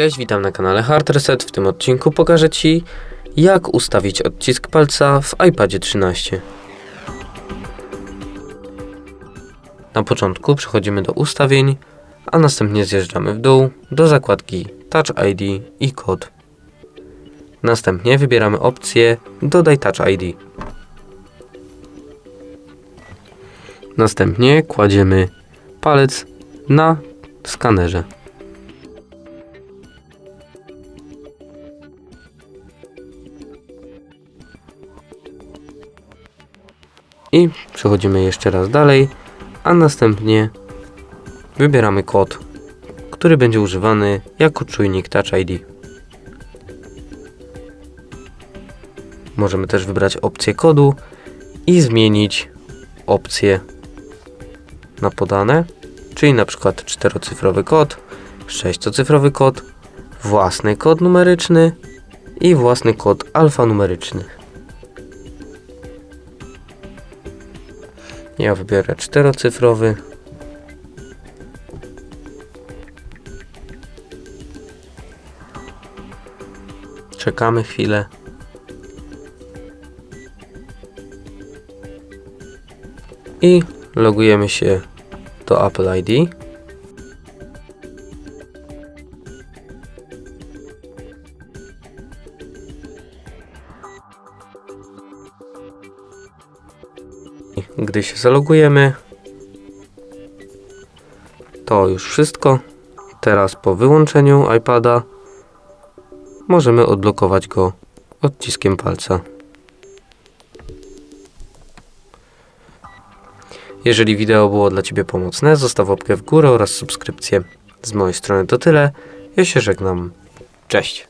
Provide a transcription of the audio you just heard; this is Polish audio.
Cześć, witam na kanale Hard Reset. W tym odcinku pokażę Ci, jak ustawić odcisk palca w iPadzie 13. Na początku przechodzimy do ustawień, a następnie zjeżdżamy w dół do zakładki Touch ID i kod. Następnie wybieramy opcję Dodaj Touch ID. Następnie kładziemy palec na skanerze. I przechodzimy jeszcze raz dalej, a następnie wybieramy kod, który będzie używany jako czujnik Touch ID. Możemy też wybrać opcję kodu i zmienić opcję na podane, czyli na przykład czterocyfrowy kod, sześciocyfrowy kod, własny kod numeryczny i własny kod alfanumeryczny. Ja wybiorę czterocyfrowy. Czekamy chwilę. I logujemy się do Apple ID. Gdy się zalogujemy, to już wszystko. Teraz po wyłączeniu iPada możemy odblokować go odciskiem palca. Jeżeli wideo było dla Ciebie pomocne, zostaw łapkę w górę oraz subskrypcję. Z mojej strony to tyle. Ja się żegnam. Cześć.